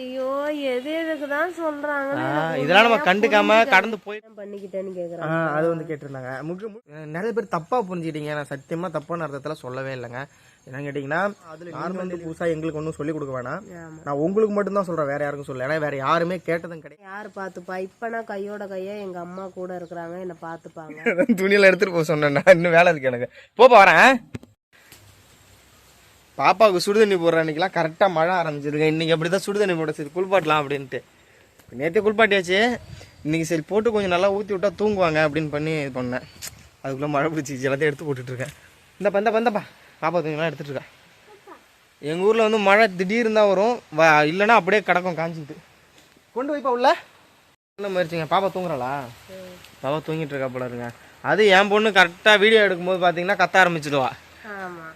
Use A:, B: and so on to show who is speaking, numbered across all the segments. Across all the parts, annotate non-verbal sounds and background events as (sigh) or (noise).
A: ஐயோ எது எதுக்கு தான் சொல்றாங்க
B: இதெல்லாம் நம்ம கண்டுக்காம கடந்து போய்
A: பண்ணிக்கிட்டேன்னு கேக்குறாங்க
B: அது வந்து கேட்டிருந்தாங்க. நிறைய பேர் தப்பா புரிஞ்சுக்கிட்டீங்க. நான் சத்தியமா தப்பான அர்த்தத்துல சொல்லவே இல்லைங்க. என்ன கேட்டீங்கன்னா நார்மல் வந்து புதுசா எங்களுக்கு ஒன்றும் சொல்லி கொடுக்க வேணாம். நான் உங்களுக்கு மட்டும் தான் சொல்றேன் வேற யாருக்கும் சொல்லல. ஏன்னா வேற யாருமே கேட்டதும் கிடையாது.
A: யாரு பாத்துப்பா இப்ப நான் கையோட கையா எங்க அம்மா கூட இருக்கிறாங்க என்ன பாத்துப்பாங்க (laughs)
B: துணியில எடுத்துட்டு போக சொன்னேன் இன்னும் வேலை இருக்கு எனக்கு. போப்பா வரேன். பாப்பாவுக்கு சுடுதண்ணி போடுற அன்னைக்கெல்லாம் கரெக்டாக மழை ஆரம்பிச்சிருக்கேன் இன்னைக்கு அப்படி தான் சுடுதண்ணி போட சரி குளிப்பாட்டலாம் அப்படின்ட்டு. நேற்றே குளிப்பாட்டியாச்சு. இன்னைக்கு சரி போட்டு கொஞ்சம் நல்லா ஊற்றி விட்டா தூங்குவாங்க அப்படின்னு பண்ணி இது பண்ணேன். அதுக்குள்ளே மழை பிடிச்சிச்சு எல்லாத்தையும் எடுத்து போட்டுட்ருக்கேன் இந்தப்பா இந்த இந்தப்பா பாப்பா தூங்கலாம் எடுத்துட்டு எங்கள் ஊரில் வந்து மழை திடீர்னு தான் வரும். வ இல்லைன்னா அப்படியே கிடக்கும் காஞ்சிக்கிட்டு கொண்டு போய்ப்பா உள்ள. என்ன மாதிரிச்சிங்க பாப்பா தூங்குறாளா? பாப்பா தூங்கிட்டு இருக்கா போல இருங்க அது என் பொண்ணு கரெக்டாக வீடியோ எடுக்கும்போது பார்த்தீங்கன்னா கத்த ஆரம்பிச்சிடுவா.
A: ஆமா.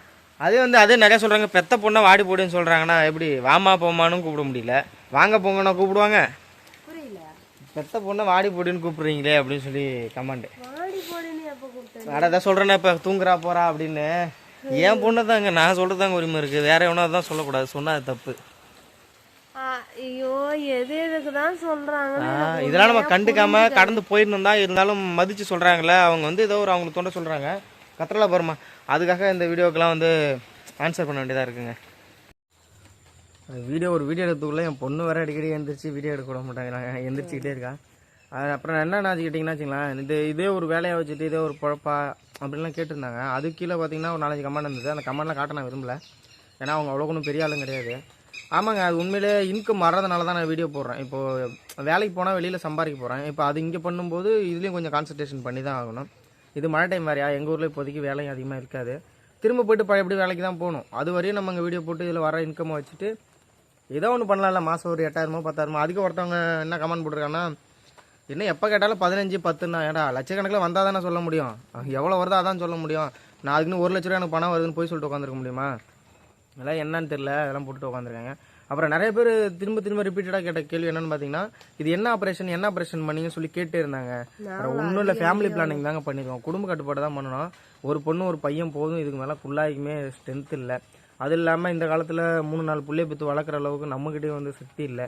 B: அதே வந்து அதே நிறைய சொல்கிறாங்க பெத்த பொண்ணை வாடி போடுன்னு சொல்கிறாங்கன்னா எப்படி வாமா போமான்னு கூப்பிட முடியல. வாங்க போங்கன்னா கூப்பிடுவாங்க. பெத்த பொண்ணை வாடி போடுன்னு கூப்பிடுறீங்களே அப்படின்னு சொல்லி கமாண்டு. அட தான் சொல்கிறேனே இப்போ தூங்குறா போறா அப்படின்னு. என் பொண்ணு தாங்க நான் சொல்கிறதாங்க உரிமை இருக்குது வேற எவனா தான் சொல்லக்கூடாது சொன்னா அது தப்பு.
A: ஐயோ எது எதுக்கு தான் சொல்றாங்க
B: ஆ, இதெல்லாம் நம்ம கண்டுக்காம கடந்து போயிருந்தோம் தான் இருந்தாலும் மதிச்சு சொல்றாங்கல்ல அவங்க வந்து ஏதோ ஒரு அவங்களுக்கு தோண்ட சொல்றாங்க. கத்திரலா போகிறோமா அதுக்காக இந்த வீடியோக்கெலாம் வந்து ஆன்சர் பண்ண வேண்டியதாக இருக்குங்க. வீடியோ ஒரு வீடியோ எடுத்துக்குள்ள என் பொண்ணு வேறு அடிக்கடி எழுந்திரிச்சு வீடியோ எடுக்க விட மாட்டாங்க எழுந்திரிச்சிக்கிட்டே இருக்கா. அது அப்புறம் என்ன நினச்சிக்கிட்டிங்கன்னா வச்சுக்கலாம் இது இதே ஒரு வேலையை வச்சுட்டு இதே ஒரு பொழப்பா அப்படின்லாம் கேட்டிருந்தாங்க. அது கீழே பார்த்தீங்கன்னா ஒரு நாலஞ்சு கமெண்ட் இருந்தது. அந்த கமெண்ட்லாம் காட்ட நான் விரும்பல. ஏன்னா அவங்க அவ்வளோ ஒன்றும் பெரிய ஆளும் கிடையாது. ஆமாங்க அது உண்மையிலே இன்கம் வர்றதுனால தான் நான் வீடியோ போடுறேன். இப்போது வேலைக்கு போனால் வெளியில் சம்பாதிக்க போகிறேன் இப்போ அது இங்கே பண்ணும்போது இதுலேயும் கொஞ்சம் கான்சன்ட்ரேஷன் பண்ணி தான் ஆகணும். இது மழை டைம் வேறையா? எங்கள் ஊரில் இப்போதைக்கு வேலையும் அதிகமாக இருக்காது. திரும்ப போயிட்டு பழையபடி வேலைக்கு தான் போகணும். அது வரையும் நம்ம இங்கே வீடியோ போட்டு இதில் வர இன்கம்மை வச்சுட்டு ஏதோ ஒன்று பண்ணலாம்ல மாதம் ஒரு எட்டாயிரமோ பத்தாயிரமோ. அதுக்கு ஒருத்தவங்க என்ன கமெண்ட் போட்டிருக்காங்கன்னா என்ன எப்போ கேட்டாலும் பதினஞ்சு பத்துன்னா ஏடா லட்சக்கணக்கில் வந்தால் தானே சொல்ல முடியும். எவ்வளோ வருதோ அதான் சொல்ல முடியும். நான் அதுக்குன்னு ஒரு லட்ச ரூபா எனக்கு பணம் வருதுன்னு போய் சொல்லிட்டு உட்காந்துருக்க முடியுமா? அதெல்லாம் என்னன்னு தெரியல அதெல்லாம் போட்டுட்டு உட்காந்துருக்காங்க. அப்புறம் நிறைய பேர் திரும்ப திரும்ப ரிப்பீட்டடாக கேட்ட கேள்வி என்னன்னு பார்த்தீங்கன்னா இது என்ன ஆப்ரேஷன் என்ன ஆப்ரேஷன் பண்ணீங்கன்னு சொல்லி கேட்டே இருந்தாங்க. அப்புறம் ஒன்றும் இல்லை ஃபேமிலி பிளானிங் தாங்க பண்ணிருக்கோம். குடும்ப கட்டுப்பாடு தான் பண்ணணும். ஒரு பொண்ணு ஒரு பையன் போதும் இதுக்கு மேலே ஃபுல்லாகிக்குமே ஸ்ட்ரென்த் இல்லை. அது இல்லாமல் இந்த காலத்தில் மூணு நாலு புள்ளைய பற்றி வளர்க்குற அளவுக்கு நம்மக்கிட்டே வந்து சக்தி இல்லை.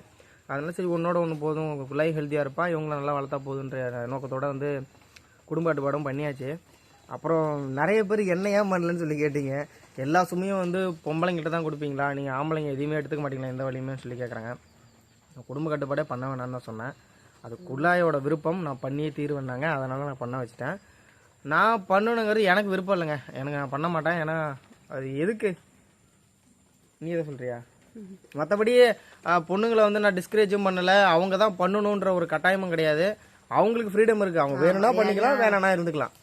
B: அதனால சரி ஒன்னோட ஒன்று போதும். பிள்ளை ஹெல்த்தியாக இருப்பா இவங்கள நல்லா வளர்த்தா போதுன்ற நோக்கத்தோட வந்து குடும்ப கட்டுப்பாடும் பண்ணியாச்சு. அப்புறம் நிறைய பேர் என்ன ஏன் பண்ணலன்னு சொல்லி கேட்டீங்க. எல்லா சுமையும் வந்து பொம்பளைங்கிட்ட தான் கொடுப்பீங்களா? நீங்கள் ஆம்பளைங்க எதையுமே எடுத்துக்க மாட்டீங்களா? எந்த வழியுமே சொல்லி கேட்குறாங்க குடும்ப கட்டுப்பாடே பண்ண வேணாம்னு தான் சொன்னேன். அது குழாயோட விருப்பம். நான் பண்ணியே தீர்வேன்னாங்க அதனால் நான் பண்ண வச்சுட்டேன். நான் பண்ணணுங்கிறது எனக்கு விருப்பம் இல்லைங்க. எனக்கு நான் பண்ண மாட்டேன். ஏன்னா அது எதுக்கு? நீ எதை சொல்றியா? மற்றபடி பொண்ணுங்களை வந்து நான் டிஸ்கரேஜும் பண்ணலை. அவங்க தான் பண்ணணுன்ற ஒரு கட்டாயமும் கிடையாது. அவங்களுக்கு ஃப்ரீடம் இருக்குது அவங்க வேணும்னா பண்ணிக்கலாம் வேணாம்னா இருந்துக்கலாம்.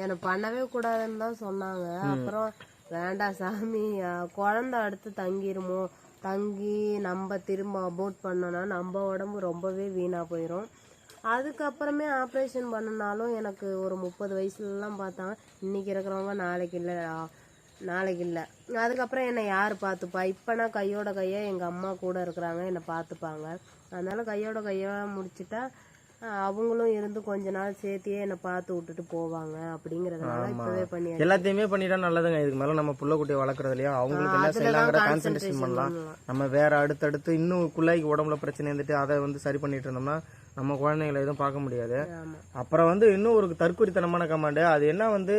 A: எனக்கு பண்ணவே கூடாதுன்னு தான் சொன்னாங்க. அப்புறம் வேண்டாம் சாமி குழந்தை அடுத்து தங்கிருமோ? தங்கி நம்ம திரும்ப அபோட் பண்ணோம்னா நம்ம உடம்பு ரொம்பவே வீணா போயிடும் அதுக்கப்புறமே ஆப்ரேஷன் பண்ணினாலும் எனக்கு ஒரு முப்பது வயசுலலாம் பார்த்தாங்க. இன்னைக்கு இருக்கிறவங்க நாளைக்கு இல்லை நாளைக்கு இல்லை. அதுக்கப்புறம் என்னை யார் பார்த்துப்பா? இப்போ நான் கையோட கையா எங்கள் அம்மா கூட இருக்கிறாங்க என்னை பார்த்துப்பாங்க. அதனால கையோட கையா முடிச்சிட்டா அவங்களும் இருந்து கொஞ்ச நாள் சேர்த்தியே என்னை பார்த்து விட்டுட்டு போவாங்க அப்படிங்கறதுனால இப்பவே
B: எல்லாத்தையுமே பண்ணிட்டா நல்லதுங்க. இதுக்கு மேல நம்ம புள்ள குட்டியை வளர்க்குறதுலயும் அவங்களுக்கு என்ன செய்யலாங்கிற கான்சென்ட்ரேஷன் பண்ணலாம். நம்ம வேற அடுத்தடுத்து இன்னும் குள்ளாய்க்கு உடம்புல பிரச்சனை இருந்துட்டு அதை வந்து சரி பண்ணிட்டு இருந்தோம்னா நம்ம குழந்தைங்களை எதுவும் பார்க்க முடியாது. அப்புறம் வந்து இன்னும் ஒரு தற்குறித்தனமான கமாண்டு அது என்ன வந்து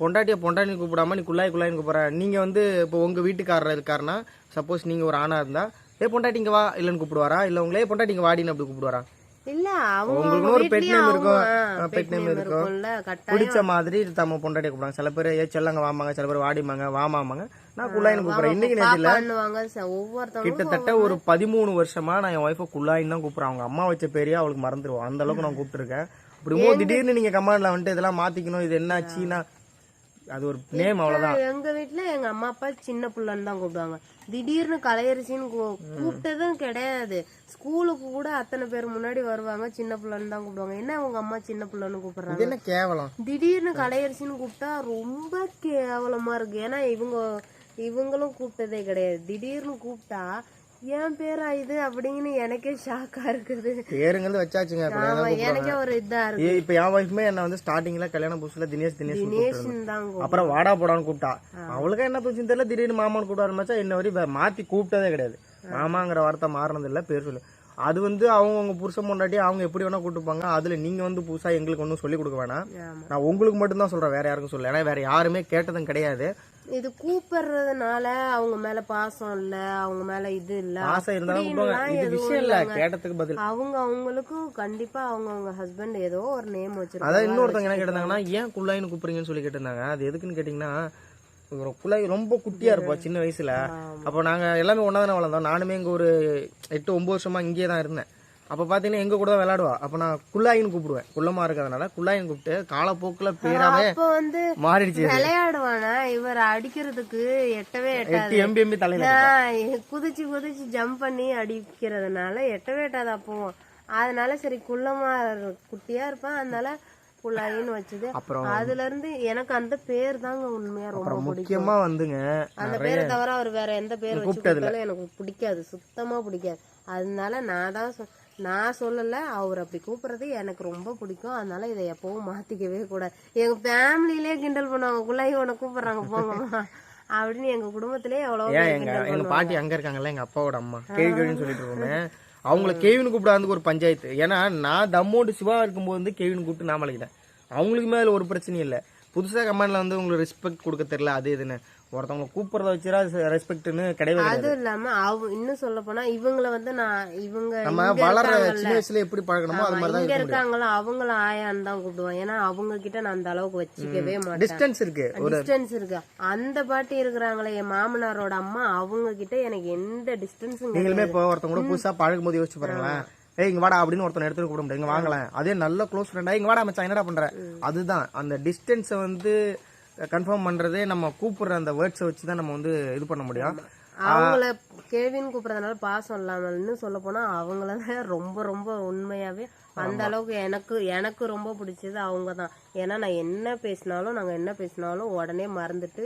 B: பொண்டாட்டிய பொண்டாட்டி கூப்பிடாம நீ குள்ளாய் குள்ளாயின்னு கூப்பிடுற. நீங்க வந்து இப்போ உங்க வீட்டுக்காரர் இருக்காருன்னா சப்போஸ் நீங்க ஒரு ஆணா இருந்தா ஏ பொண்டாட்டி இங்க வா இல்லைன்னு கூப்பிடுவாரா? இல்ல உங்களே பொண்டாட்டி இங்க வாடின்னு அப்படி கூப்பிடுவாரா?
A: இல்ல அவங்க
B: ஒரு pet name இருக்கும்.
A: பெட் நேம்
B: இருக்கும். பிடிச்ச மாதிரி தம்ம பொண்டாட்டிய கூப்பிடுவாங்க. சில பேர் ஏ செல்லங்க வாமாங்க சில பேர் வாடிமாங்க வாமாமாங்க நான் குள்ளாயின்னு கூப்பிடுறேன். இன்னைக்கு நேரத்தில் கிட்டத்தட்ட ஒரு பதிமூணு வருஷமா நான் என் ஒய்ஃபை குள்ளாயின்னு தான் கூப்பிடுறேன். அவங்க அம்மா வச்ச பேரையே அவளுக்கு மறந்துடுவோம் அந்த அளவுக்கு நான் கூப்பிட்டுருக்கேன். அப்படிமோ திடீர்னு நீங்க கமாண்ட்ல வந்துட்டு இதெல்லாம் மாத்திக்கணும். இது என்ன சீனா அது ஒரு நேம் அவ்வளவுதான்.
A: எங்க வீட்ல எங்க அம்மா அப்பா சின்ன புள்ளன்னு தான் கூப்பிடுவாங்க. திடீர்னு கலையரிசின்னு கூப்பிட்டதும் கிடையாது. ஸ்கூலுக்கு கூட அத்தனை பேர் முன்னாடி வருவாங்க சின்ன புள்ளன்னு தான் கூப்பிடுவாங்க. என்ன உங்க அம்மா சின்ன புள்ளன்னு கூப்பிடுறாங்க?
B: என்ன கேவலம்?
A: திடீர்னு கலையரிசின்னு கூப்பிட்டா ரொம்ப கேவலமா இருக்கு. ஏன்னா இவங்க இவங்களும் கூப்பிட்டதே கிடையாது. திடீர்னு கூப்பிட்டா என் பேரா இது அப்படின்னு எனக்கே ஷாக்கா இருக்குது.
B: பேருங்கிறது வச்சாச்சுங்க.
A: எனக்கே ஒரு இதா இருக்கு
B: இப்ப என் ஒய்ஃப்மே என்ன வந்து ஸ்டார்டிங்ல கல்யாணம் புதுசுல தினேஷ் தினேஷ்
A: தினேஷன் தான் கூப்பிடுவாங்க.
B: அப்புறம் வாடா போடான்னு கூப்பிட்டா. அவளுக்கு என்ன பிரச்சனை தெரியல திடீர்னு மாமான்னு கூப்பிட ஆரம்பிச்சா இன்ன வரையும் மாத்தி கூப்பிட்டதே கிடையாது. மாமாங்கிற வார்த்தை மாறினது இல்ல பேர் சொல்லு. அது வந்து அவங்க உங்க புருஷன் பொண்டாட்டி அவங்க எப்படி வேணா கூட்டுப்பாங்க அதுல நீங்க வந்து புதுசா எங்களுக்கு ஒன்றும் சொல்லி கொடுக்க வேணாம். நான் உங்களுக்கு மட்டும்தான் சொல்றேன் வேற யாருக்கும் சொல்ல ஏன்னா வேற யாருமே கேட்டதும் கிடையாது.
A: இது கூப்பிடுறதுனால அவங்க மேல பாசம் இல்ல அவங்க மேல இது இல்ல.
B: ஆசை இருந்தாலும் இது விஷயம் இல்ல. கேட்டதுக்கு பதில்.
A: அவங்க அவங்களுக்கும் கண்டிப்பா அவங்க அவங்க ஹஸ்பண்ட் ஏதோ ஒரு நேம்
B: அதான்
A: வச்சிருக்காங்க
B: இன்னொருத்தவங்க என்ன கேட்டிருந்தாங்கன்னா ஏன் குள்ளாயின்னு கூப்பிடுறீங்கன்னு சொல்லி கேட்டிருந்தாங்க. அது எதுக்குன்னு கேட்டிங்கன்னா ஒரு குள்ளாய் ரொம்ப குட்டியா இருப்பா சின்ன வயசுல. அப்போ நாங்க எல்லாமே ஒன்றா தானே வளர்ந்தோம். நானுமே இங்க ஒரு எட்டு ஒன்பது வருஷமா இங்கேயே தான் இருந்தேன். அப்போ பார்த்தீங்கன்னா எங்க கூட தான் விளையாடுவா. அப்போ நான் குள்ளாயின்னு கூப்பிடுவேன். குள்ளமா இருக்கிறதுனால குள்ளாயின்னு கூப்பிட்டு காலப்போக்கில் பேராவே
A: அப்ப வந்து
B: மாறிடுச்சு.
A: விளையாடுவானா? இவர் அடிக்கிறதுக்கு எட்டவே எட்டாது.
B: எட்டு எம்பி எம்பி தலையில
A: குதிச்சு குதிச்சு ஜம்ப் பண்ணி அடிக்கிறதுனால எட்டவே எட்டாது அப்போ அதனால சரி குள்ளமா குட்டியா இருப்பான். அதனால குள்ளாயின்னு வச்சது.
B: அப்புறம்
A: அதுல இருந்து எனக்கு அந்த பேர் தாங்க உண்மையா ரொம்ப
B: முக்கியமா வந்துங்க
A: அந்த பேரை தவிர அவர் வேற எந்த பேர் வச்சு எனக்கு பிடிக்காது. சுத்தமா பிடிக்காது. அதனால நான் தான் நான் சொல்லல அவர் அப்படி கூப்பிடுறது எனக்கு ரொம்ப பிடிக்கும். அதனால இதை எப்பவும் மாத்திக்கவே கூடாது. எங்க ஃபேமிலியிலே கிண்டல் பண்ணுவாங்க குள்ளாயி உன்னை கூப்பிடுறாங்க போங்கம்மா அப்படின்னு எங்க குடும்பத்திலே எவ்வளவு
B: ஏன் எங்க எங்க பாட்டி அங்க இருக்காங்கல்ல எங்க அப்பாவோட அம்மா. கேவி கேவின்னு சொல்லிட்டு இருக்கோமே. அவங்கள கேவின்னு கூப்பிடாதுக்கு ஒரு பஞ்சாயத்து. ஏன்னா நான் தம்மோடு சிவா இருக்கும்போது வந்து கேவின்னு கூப்பிட்டு நான் மலைக்கிட்டேன் அவங்களுக்கு மேல ஒரு பிரச்சனையும் இல்லை. புதுசா கமெண்ட்ல வந்து உங்களுக்கு ரெஸ்பெக்ட் கொடுக்க தெரியல அது இதுன்னு. ஒருத்தவங்க கூப்பிடுறத வச்சுரா ரெஸ்பெக்ட்னு கிடையாது.
A: அதுவும் இல்லாம அவ இன்னும் சொல்ல போனா இவங்கள வந்து நான் இவங்க
B: நம்ம வளர சின்ன வயசுல எப்படி பழக்கணுமோ அது மாதிரி தான்
A: இருக்காங்களோ அவங்கள ஆயான்னு தான் கூப்பிடுவேன் ஏன்னா அவங்க கிட்ட நான் அந்த அளவுக்கு வச்சுக்கவே மாட்டேன்.
B: டிஸ்டன்ஸ் இருக்கு.
A: டிஸ்டன்ஸ் இருக்கு. அந்த பாட்டி இருக்கிறாங்களே என் மாமனாரோட அம்மா அவங்க கிட்ட எனக்கு எந்த டிஸ்டன்ஸும்
B: நீங்களுமே இப்போ ஒருத்தவங்க கூட புதுசா பழகும் போது யோசிச்சு பாருங்களேன். ஏய் இங்க வாடா அப்படின்னு ஒருத்தனை எடுத்து கூட முடியும் இங்க வாங்கலாம் அதே நல்ல க்ளோஸ் ஃப்ரெண்டா இங்க வாடா மச்சான் என்னடா பண்ற? அதுதான். அந்த டிஸ்டன்ஸை வந்து கன்ஃபார்ம் பண்றதே நம்ம கூப்பிடுற அந்த வேர்ட்ஸை வச்சு தான் நம்ம வந்து இது பண்ண முடியும்.
A: அவங்கள கேள்வின்னு கூப்பிடுறதுனால பாசம் இல்லாமல்னு சொல்ல போனா அவங்கள தான் ரொம்ப ரொம்ப உண்மையாவே அந்த அளவுக்கு எனக்கு எனக்கு ரொம்ப பிடிச்சது அவங்க தான் ஏன்னா நான் என்ன பேசினாலும் நாங்க என்ன பேசினாலும் உடனே மறந்துட்டு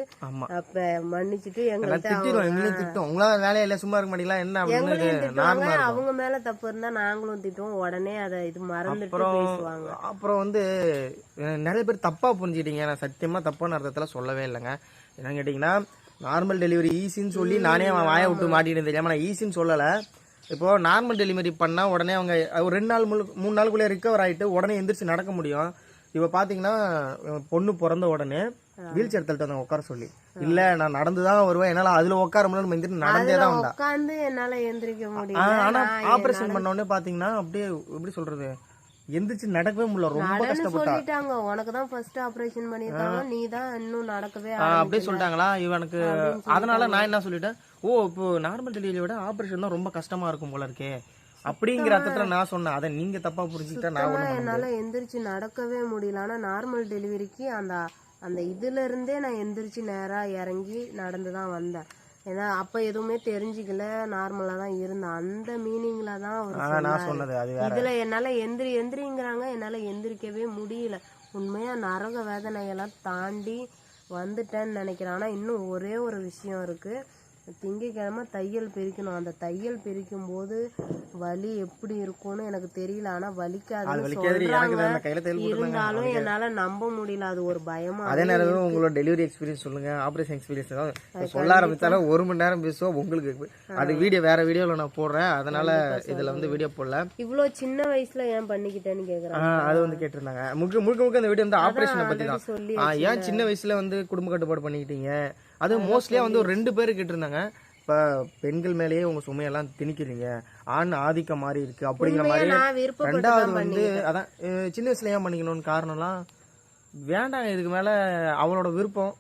A: அப்ப மன்னிச்சுட்டு எங்கள்கிட்ட
B: உங்களால வேலையில சும்மா இருக்க மாட்டீங்களா? என்ன
A: அவங்க மேல தப்பு இருந்தா நாங்களும் திட்டுவோம். உடனே அதை இது மறந்துட்டு பேசுவாங்க.
B: அப்புறம் வந்து நிறைய பேர் தப்பா புரிஞ்சுக்கிட்டீங்க. நான் சத்தியமா தப்பான அர்த்தத்துல சொல்லவே இல்லைங்க. என்னன்னு கேட்டீங்கன்னா நார்மல் டெலிவரி ஈஸின்னு சொல்லி நானே அவன் வாயை விட்டு மாட்டிட்டு தெரியாம நான் ஈஸின்னு சொல்லல. இப்போ நார்மல் டெலிவரி பண்ணா உடனே அவங்க ஒரு ரெண்டு நாள் முழு மூணு நாளுக்குள்ளே ரிக்கவர் ஆயிட்டு உடனே எந்திரிச்சு நடக்க முடியும். இப்போ பாத்தீங்கன்னா அஹ், பொண்ணு பிறந்த உடனே வீல் சேர் தள்ளிட்டு வந்தாங்க உட்கார சொல்லி. இல்ல நான் நடந்து தான் வருவேன். என்னால அதுல உட்கார முடியல எந்திரிச்சு நடந்தே தான்
A: உட்காந்து என்னால எந்திரிக்க
B: ஆ,
A: முடியல.
B: ஆனா ஆபரேஷன் பண்ண உடனே பாத்தீங்கன்னா அப்படியே எப்படி சொல்றது? எந்திரிச்சு நடக்கவே முடியல. ரொம்ப
A: நடன்னு
B: கஷ்டப்பட்டா.
A: சொல்லிட்டாங்க. உனக்கு தான் ஃபர்ஸ்ட் ஆபரேஷன் பண்ணிருக்காங்க நீ தான் இன்னும் நடக்கவே
B: அப்படியே சொல்லிட்டாங்களா? இவனுக்கு அதனால நான் என்ன சொல்லிட்டேன்? ஓ இப்போ நார்மல் டெலிவரி விட ஆபரேஷன் தான் ரொம்ப கஷ்டமா இருக்கும் போல இருக்கே. அப்படிங்கிற அர்த்தத்துல நான் சொன்னேன். அதை நீங்க தப்பா புரிஞ்சுக்கிட்டா நான்
A: என்னால எந்திரிச்சு நடக்கவே முடியல. ஆனா நார்மல் டெலிவரிக்கு அந்த அந்த இதுல இருந்தே நான் எந்திரிச்சு நேரா இறங்கி நடந்து தான் வந்தேன். ஏன்னா அப்ப எதுவுமே தெரிஞ்சுக்கல. நார்மலா தான் இருந்தேன். அந்த மீனிங்ல தான் அவர்
B: நான் சொன்னது அது வேற.
A: இதுல என்னால எந்திரி எந்திரிங்கிறாங்க. என்னால எந்திரிக்கவே முடியல. உண்மையா நரக வேதனையெல்லாம் தாண்டி வந்துட்டேன்னு நினைக்கிறேன். ஆனா இன்னும் ஒரே ஒரு விஷயம் இருக்கு. திங்கக்கிழமை தையல் பிரிக்கணும். அந்த தையல் பிரிக்கும் போது வலி எப்படி இருக்கும்னு எனக்கு தெரியல. ஆனா
B: வலிக்காது
A: இருந்தாலும் என்னால நம்ப முடியல. அது ஒரு பயமா
B: அதே நேரம் உங்களோட டெலிவரி எக்ஸ்பீரியன்ஸ் சொல்லுங்க. ஆபரேஷன் எக்ஸ்பீரியன்ஸ் ஏதாவது சொல்ல ஆரம்பிச்சாலும் ஒரு மணி நேரம் பேசுவோம் உங்களுக்கு. அது வீடியோ வேற வீடியோல நான் போடுறேன். அதனால இதுல வந்து வீடியோ போடல.
A: இவ்வளவு சின்ன வயசுல ஏன் பண்ணிக்கிட்டேன்னு கேக்குறாங்க.
B: அது வந்து கேட்டிருந்தாங்க. முழுக்க முழுக்க முழுக்க அந்த வீடியோ வந்து ஆபரேஷனை பத்தி தான் ஏன் சின்ன வயசுல வந்து குடும்ப கட்டுப்பாடு பண்ணிக்கிட்டீங்க? அது மோஸ்ட்லியா வந்து ஒரு ரெண்டு பேர் கேட்டிருந்தாங்க. இப்ப பெண்கள் மேலேயே உங்க சுமையெல்லாம் திணிக்கிறீங்க. ஆண் ஆதிக்கம் மாறி இருக்கு அப்படிங்கிற மாதிரி ரெண்டாவது வந்து அதான் சின்ன வயசுல ஏன் பண்ணிக்கணும்னு காரணம்லாம் வேண்டாம் இதுக்கு மேல அவளோட விருப்பம்.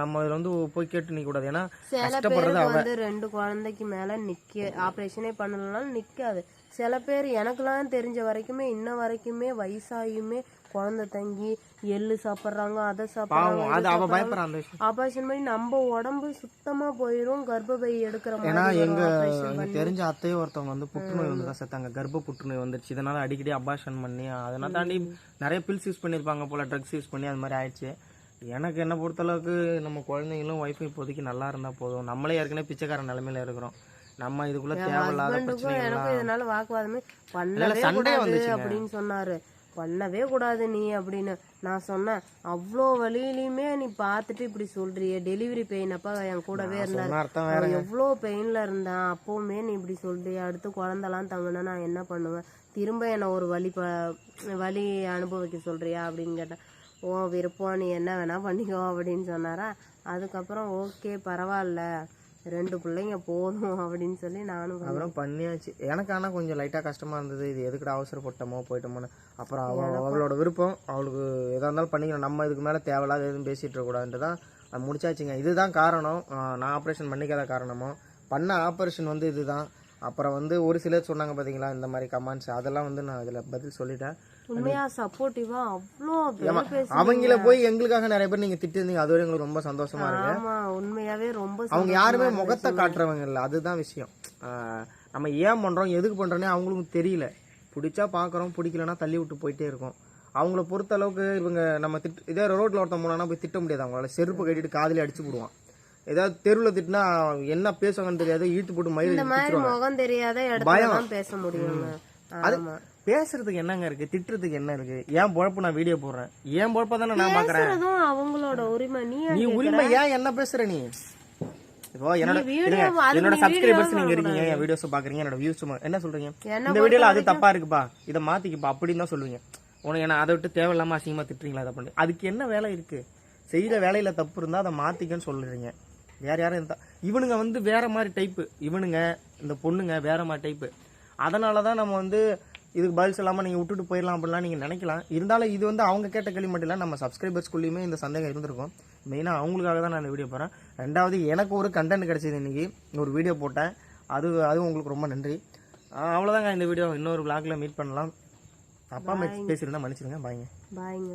B: நம்ம இதுல வந்து போய் கேட்டு நிக்க கூடாது. ஏன்னா கஷ்டப்படுறது
A: பேருக்கு
B: அவ.
A: வந்து ரெண்டு குழந்தைக்கு மேல நிக்க ஆபரேஷனே பண்ணலனாலும் நிக்காது. சில பேர் எனக்கெல்லாம் தெரிஞ்ச வரைக்குமே இன்ன வரைக்குமே வயசாகியுமே குழந்தை தங்கி எள்ளு சாப்பிடுறாங்க அதை சாப்பிடுறாங்க ஆபரேஷன் பண்ணி நம்ம உடம்பு சுத்தமா போயிரும் கர்ப்பப்பை எடுக்கிற
B: ஏன்னா எங்க. தெரிஞ்ச அத்தையும் ஒருத்தவங்க வந்து புற்றுநோய் வந்து தான் செத்தாங்க கர்ப்ப புற்றுநோய் வந்துருச்சு. இதனால அடிக்கடி அபாஷன் பண்ணி அதெல்லாம் தாண்டி நிறைய பில்ஸ் யூஸ் பண்ணிருப்பாங்க போல ட்ரக்ஸ் யூஸ் பண்ணி அது மாதிரி ஆயிடுச்சு. எனக்கு என்ன பொறுத்தளவுக்கு நம்ம குழந்தைங்களும் ஒய்ஃபும் இப்போதைக்கு நல்லா இருந்தா போதும். நம்மளே ஏற்கனவே பிச்சைக்கார நிலைமையில இருக்கிறோம். நம்ம இதுக்குள்ள தேவையில்லாத பிரச்சனைகள்
A: எனக்கும் இதனால வாக்குவாதமே பண்ணவே
B: சண்டே
A: கூடாது
B: வந்துச்சுங்க.
A: அப்படின்னு சொன்னாரு. பண்ணவே கூடாது நீ அப்படின்னு நான் சொன்னேன். அவ்வளோ வழியிலையுமே நீ பார்த்துட்டு இப்படி சொல்றியே. டெலிவரி பெயின் அப்ப என் கூடவே இருந்தாரு. எவ்வளோ பெயின்ல இருந்தான். அப்பவுமே நீ இப்படி சொல்றியே. அடுத்து குழந்தெல்லாம் தங்குனா நான் என்ன பண்ணுவேன்? திரும்ப என்னை ஒரு வழி ப வழி அனுபவிக்க சொல்றியா அப்படின்னு கேட்டேன். ஓ விருப்பம். நீ என்ன வேணா பண்ணிக்கோ அப்படின்னு சொன்னாரா. அதுக்கப்புறம் ஓகே பரவாயில்ல. ரெண்டு பிள்ளைங்க போதும் அப்படின்னு சொல்லி நானும்.
B: அப்புறம் பண்ணியாச்சு. எனக்கு ஆனால் கொஞ்சம் லைட்டாக கஷ்டமாக இருந்தது. இது எதுக்குடா அவசரப்பட்டோமோ போயிட்டோமோன்னு. அப்புறம் அவ அவளோட விருப்பம். அவளுக்கு எதாக இருந்தாலும் பண்ணிக்கணும். நம்ம இதுக்கு மேலே தேவையில்லாத எதுவும் பேசிகிட்டு இருக்கக்கூடாதுன்ட்டு தான் அது முடிச்சாச்சுங்க. இதுதான் காரணம். நான் ஆப்ரேஷன் பண்ணிக்காத காரணமோ? பண்ண ஆப்ரேஷன் வந்து இதுதான். அப்புறம் வந்து ஒரு சிலர் சொன்னாங்க பார்த்தீங்களா இந்த மாதிரி கமெண்ட்ஸ் அதெல்லாம் வந்து நான் அதில் பதில் சொல்லிட்டேன்.
A: உண்மையா சப்போர்ட்டிவா அவ்வளோ
B: அவங்கள போய் எங்களுக்காக நிறைய பேர் நீங்கள் திட்டிருந்தீங்க. அது எங்களுக்கு ரொம்ப சந்தோஷமா இருக்கு.
A: ஆமா உண்மையாவே ரொம்ப
B: அவங்க யாருமே. முகத்தை காட்டுறவங்க இல்லை. அதுதான் விஷயம். நம்ம ஏன் பண்ணுறோம் எதுக்கு பண்ணுறோன்னே அவங்களுக்கும் தெரியல. பிடிச்சா பார்க்குறோம் பிடிக்கலன்னா தள்ளி விட்டு போயிட்டே இருக்கோம். அவங்கள பொறுத்த அளவுக்கு இவங்க நம்ம திட் இதே ரோட்டில் ஒருத்தன் போனான்னா போய் திட்ட முடியாது. அவங்களால செருப்பு கட்டிட்டு காதிலே அடிச்சு போடுவான் ஏதாவது தெருவில் திட்டினா என்ன பேசுவாங்கன்னு தெரியாது. இழுத்து போட்டு மயில்
A: தான் பேச முடியுங்க. ஆமா.
B: பேசுறதுக்கு என்னங்க இருக்கு? திட்டுறதுக்கு என்ன இருக்கு? ஏன் பொழப்பு நான் வீடியோ போடுறேன்? ஏன் பொழப்ப தானே நான்
A: பேசுறதும் அவங்களோட உரிமை. நீ
B: நீ உரிமை ஏன் என்ன பேசுற நீ? இப்போ என்னோட என்னோட சப்ஸ்கிரைபர்ஸ் நீங்க இருக்கீங்க. என் வீடியோஸ் பாக்குறீங்க என்னோட வியூஸ் என்ன சொல்றீங்க? இந்த வீடியோல அது தப்பா இருக்குப்பா. இதை மாத்திக்குப்பா. அப்படின்னு தான் சொல்லுவீங்க. உனக்கு என்ன அதை விட்டு தேவையில்லாம அசிங்கமா திட்டுறீங்களா? அதை பண்ணி. அதுக்கு என்ன வேலை இருக்கு? செய்யற வேலையில தப்பு இருந்தா அதை மாத்திக்கன்னு சொல்லுறீங்க வேற யாரும் இருந்தா இவனுங்க வந்து வேற மாதிரி டைப்பு இவனுங்க இந்த பொண்ணுங்க வேற மாதிரி டைப்பு அதனால தான் நம்ம வந்து இதுக்கு பதில் சொல்லாம நீங்க விட்டுட்டு போயிடலாம் அப்படிலாம் நீங்க நினைக்கலாம். இருந்தாலும் இது வந்து அவங்க கேட்ட கேள்வி மட்டும் இல்ல நம்ம சப்ஸ்கிரைபர்ஸ்குள்ளேயுமே இந்த சந்தேகம் இருந்திருக்கும். மெயினாக அவங்களுக்காக தான் நான் இந்த வீடியோ போறேன். ரெண்டாவது எனக்கு ஒரு கண்டென்ட் கிடைச்சது இன்னைக்கு. ஒரு வீடியோ போட்டேன். அது அது உங்களுக்கு ரொம்ப நன்றி. ஆஹ் அவ்வளவுதாங்க இந்த வீடியோ இன்னொரு vlogல மீட் பண்ணலாம். அப்பா பேசியிருந்தா மன்னிச்சிருங்க. பாய்ங்க
A: பாய்ங்க